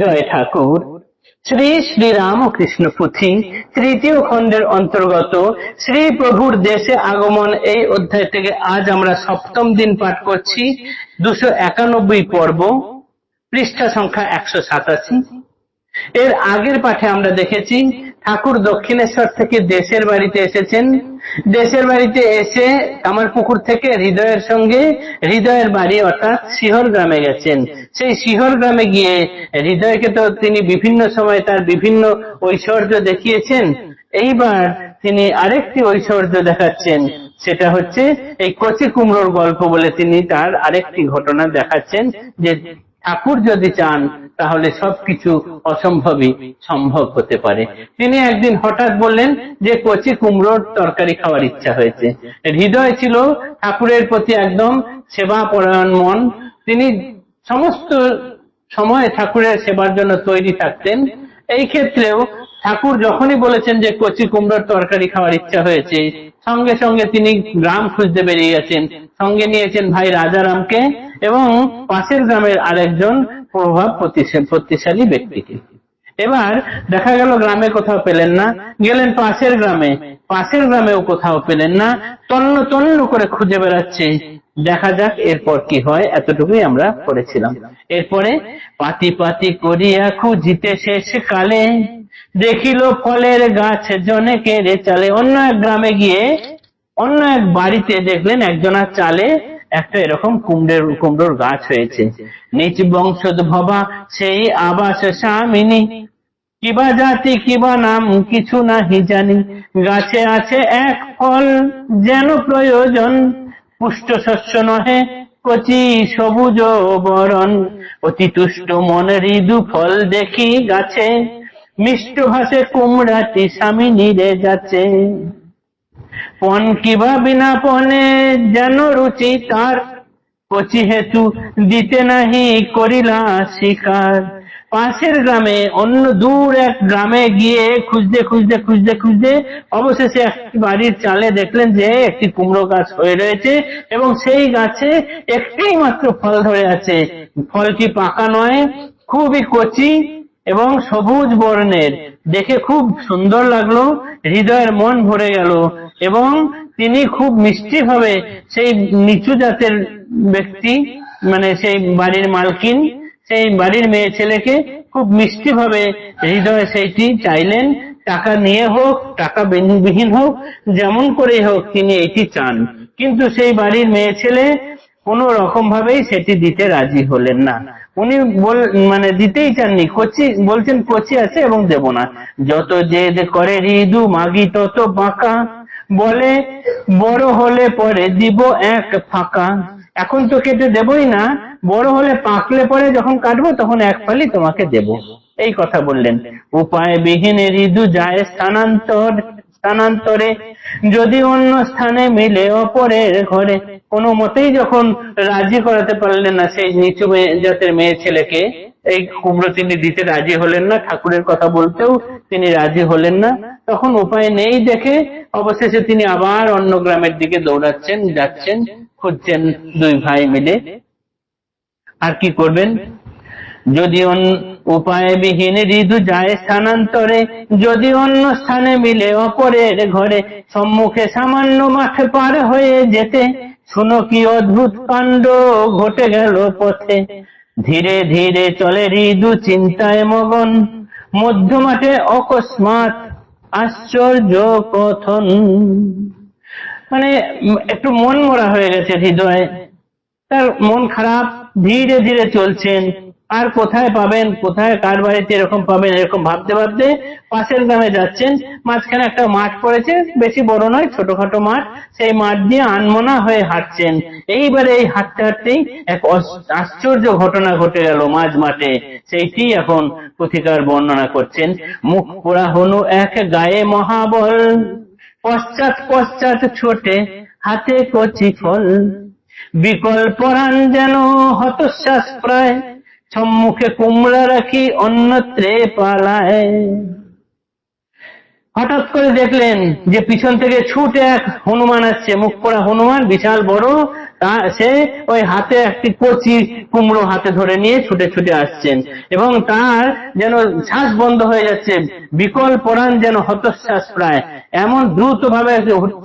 জয় ঠাকুর। শ্রী শ্রী রামকৃষ্ণ পুঁথি তৃতীয় খণ্ডের অন্তর্গত শ্রী প্রভুর দেশে আগমন এই অধ্যায় থেকে আজ আমরা সপ্তম দিন পাঠ করছি, দুশো একানব্বই পর্ব, পৃষ্ঠা সংখ্যা একশো সাতাশি। এর আগের পাঠে আমরা দেখেছি ঠাকুর দক্ষিণেশ্বর থেকে দেশের বাড়িতে এসেছেন। দেশের বাড়িতে এসে আমার পুকুর থেকে হৃদয়ের সঙ্গে হৃদয়ের বাড়ি অর্থাৎ শিহর গ্রামে গেছেন। সেই শিহর গ্রামে গিয়ে হৃদয়কে তো তিনি বিভিন্ন সময় তার বিভিন্ন ঐশ্বর্য দেখিয়েছেন। এইবার তিনি আরেকটি ঐশ্বর্য দেখাচ্ছেন। সেটা হচ্ছে এই কচি কুমড়োর গল্প বলে তিনি তার আরেকটি ঘটনা দেখাচ্ছেন যে ঠাকুর যদি চান, তাহলে সবকিছু অসম্ভবই সম্ভব হতে পারে। তিনি একদিন হঠাৎ বললেন যে, কচি কুমড়োর তরকারি খাওয়ার ইচ্ছা হয়েছে। হৃদয় ছিল ঠাকুরের প্রতি একদম সেবা পরায়ণ মন। তিনি সমস্ত সময় ঠাকুরের সেবার জন্য তৈরি থাকতেন। এই ক্ষেত্রেও ঠাকুর যখনই বলেছেন যে কচি কুমড়োর তরকারি খাওয়ার ইচ্ছা হয়েছে, সঙ্গে সঙ্গে তিনি গ্রাম খুঁজতে বেরিয়ে গেছেন। সঙ্গে নিয়েছেন ভাই রাজারামকে এবং পাশের গ্রামের আরেকজন প্রভাব প্রতিশালী ব্যক্তিকে। এবার দেখা গেল গ্রামে কোথাও পেলেন না, গেলেন পাশের গ্রামে। পাশের গ্রামেও কোথাও পেলেন না, তন্ন তন্ন করে খুঁজে বেড়াচ্ছে। দেখা যাক এরপর কি হয়, এতটুকুই আমরা পড়েছিলাম। এরপরে পাতি পাতি করিয়া খুঁজিতে শেষ কালে দেখিল ফলের গাছ জনেকে রে চালে। অন্য এক গ্রামে গিয়ে অন্য এক বাড়িতে দেখলেন একজনের চালে একটা এরকম কুমড়ের, কুমড়োর গাছ হয়েছে। নিচ বংশোদ্ভবা সেই আবাস স্বামিনী। কিবা জাতি, কিবা নাম, কিছু নাহি জানি। গাছে আছে এক ফল যেন প্রয়োজন। পুষ্ট শস্য নহে, কচি সবুজ বরণ। অতি তুষ্ট মনে ঋদু ফল দেখি গাছে। মিষ্ট ভাসে কুমড়াটি স্বামী নিরে যাচ্ছে। পন কিবা বিনা পনে, যেন রুচি তার। কচি হেতু দিতে নাহি করিলা শিকার। পাশের গ্রামে, অন্য দূর এক গ্রামে গিয়ে খুঁজতে খুঁজতে খুঁজতে খুঁজতে অবশেষে একটি বাড়ির চালে দেখলেন যে একটি কুমড়ো গাছ হয়ে রয়েছে এবং সেই গাছে একটি মাত্র ফল ধরে আছে। ফলটি পাকা নয়, খুবই কচি এবং সবুজ বর্ণের। দেখে খুব সুন্দর লাগল, হৃদয়ের মন ভরে গেল এবং তিনি খুব মিষ্টি ভাবে সেই নিচু জাতের ব্যক্তি মানে সেই বাড়ির মালকিন, সেই বাড়ির মেয়ে ছেলেকে খুব মিষ্টি ভাবে হৃদয়ে সেইটি চাইলেন, টাকা নিয়ে হোক, টাকা বিহীন- হোক, যেমন করেই হোক তিনি এটি চান। কিন্তু সেই বাড়ির মেয়ে ছেলে কোনো রকম ভাবেই সেটি দিতে রাজি হলেন না। উনি বল মানে দিতেই চাননি, কচি, বলছেন কচি আছে এবং দেব না। যত জেদ করে ঋদু মাগি, তত বাঁকা। বলে, বড় হলে পরে দিব এক ফাঁকা। এখন তো কেটে দেবই না। বড় হলে পাকলে পরে যখন কাটবো, তখন এক ফালি তোমাকে দেব। এই কথা বললেন। উপায় বিহীন ঋদু যায় স্থানান্তর। স্থানান্তরে। যদি অন্য স্থানে মিলে অপরের ঘরে, কোনো মতেই যখন রাজি করাতে পারলেন না সেই নিচু জাতের মেয়ে ছেলেকে, এই কুমড়ো তিনি দিতে রাজি হলেন না, ঠাকুরের কথা বলতেও তিনি রাজি হলেন না, তখন উপায় নেই দেখে অবশেষে তিনি আবার অন্য গ্রামের দিকে দৌড়াচ্ছেন, যাচ্ছেন, খুঁজছেন দুই ভাই মিলে। আর কি করবেন? যদি উপায় বিহীন ঋতু যায় স্থানান্তরে, যদি অন্য স্থানে মিলে অপরের ঘরে, সম্মুখে সামান্য মাঠে পার হয়ে যেতে, শুনো কি অদ্ভুত কাণ্ড ঘটে গেল পথে। ধীরে ধীরে চলে ঋদু চিন্তায় মগন মধ্য মাঠে অকস্মাৎ আশ্চর্য কথন। মানে একটু মন মরা হয়ে গেছে হৃদয়। তার মন খারাপ, ধীরে ধীরে চলছেন। আর কোথায় পাবেন, কোথায়, কার বাড়িতে এরকম পাবেন, এরকম ভাবতে ভাবতে পাশের গ্রামে যাচ্ছেন, মাঝখানে একটা মাঠ পড়েছে, বেশি বড় নয়, ছোটখাটো মাঠ, সেই মাঠ দিয়ে আনমনা হয়ে হাঁটছেন। এইবারে এই হাঁটতে হাঁটতেই এক আশ্চর্য ঘটনা ঘটে গেল মাঝ মাঠে। সেইটি এখন কথিকার বর্ণনা করছেন, মুখ পোড়া হনু এক গায়ে মহাবল, পশ্চাৎ পশ্চাৎ ছোটে হাতে কচি ফল। বিকল পরাণ যেন হতশ্বাস প্রায় সম্মুখে কুমড়া রাখি, অন্যত্রে পালায়। হঠাৎ করে দেখলেন যে পিছন থেকে ছুটে এক হনুমান আসছে। মুখ পড়া হনুমান বিশাল বড় সে ওই হাতে একটি কচি কুমড়ো হাতে ধরে নিয়ে ছুটে ছুটে আসছেন। এবং তার যেন শ্বাস বন্ধ হয়ে যাচ্ছে, বিকল পরাণ যেন হতশ্বাস প্রায়। এমন দ্রুত ভাবে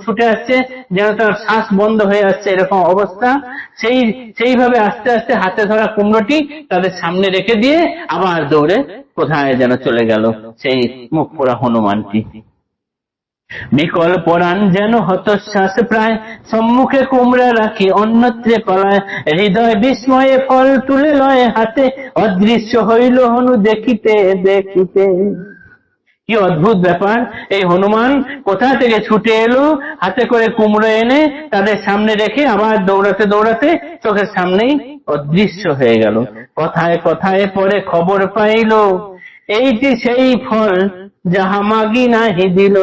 ছুটে আসছে, যেন তার শ্বাস বন্ধ হয়ে আসছে এরকম অবস্থা। সেই, সেইভাবে আস্তে আস্তে হাতে ধরা কুমড়োটি তাদের সামনে রেখে দিয়ে আবার দৌড়ে কোথায় যেন চলে গেল, সেই মুখ পোড়া হনুমানটি। বিকল পরাণ যেন হতশ্বাস প্রায়, সম্মুখে কুমড়া রাখি, অন্যত্রে পালায়। হৃদয় বিস্ময়ে ফল তুলে লয় হাতে, অদৃশ্য হইল হনু দেখিতে দেখিতে। কি অদ্ভুত ব্যাপার! এই হনুমান কোথা থেকে ছুটে এলো? হাতে করে কুমড়ো এনে তাদের সামনে রেখে আবার দৌড়াতে দৌড়াতে চোখের সামনেই অদৃশ্য হয়ে গেল। কথায় কথায় পরে খবর পাইল, এইটি সেই ফল যাহা মাগি নাহি দিল।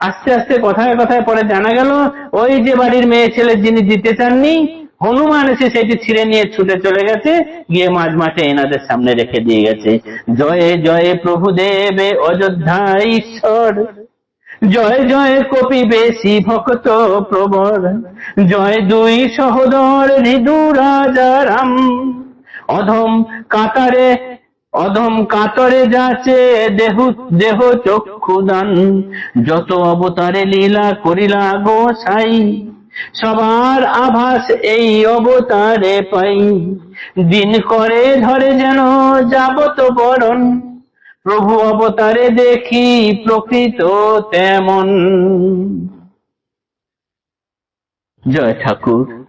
আস্তে আস্তে কথায় কথায় পরে জানা গেল, ওই যে বাড়ির মেয়ে ছেলে যিনি দিতে চাননি, হনুমান এসে সেটি ছিঁড়ে নিয়ে ছুটে চলে গেছে, গিয়ে মাঝ মাঠে এনাদের সামনে রেখে দিয়ে গেছে। জয়ে জয়ে প্রভু দেবে, অযোধ্যা ঈশ্বর। জয় জয় কপি বেশি ভক্ত প্রবর জয় দুই সহদর নিদু রাজা রাম অধম কাতারে অধম কাতরে যাচ্ছে দেহ দেহ চক্ষুদান যত অবতারে লীলা করিলা গোসাই সবার আভাস এই অবতারে পাই। দিন করে ধরে যেন যাবত বরণ, প্রভু অবতারে দেখি প্রকৃত তেমন। জয় ঠাকুর।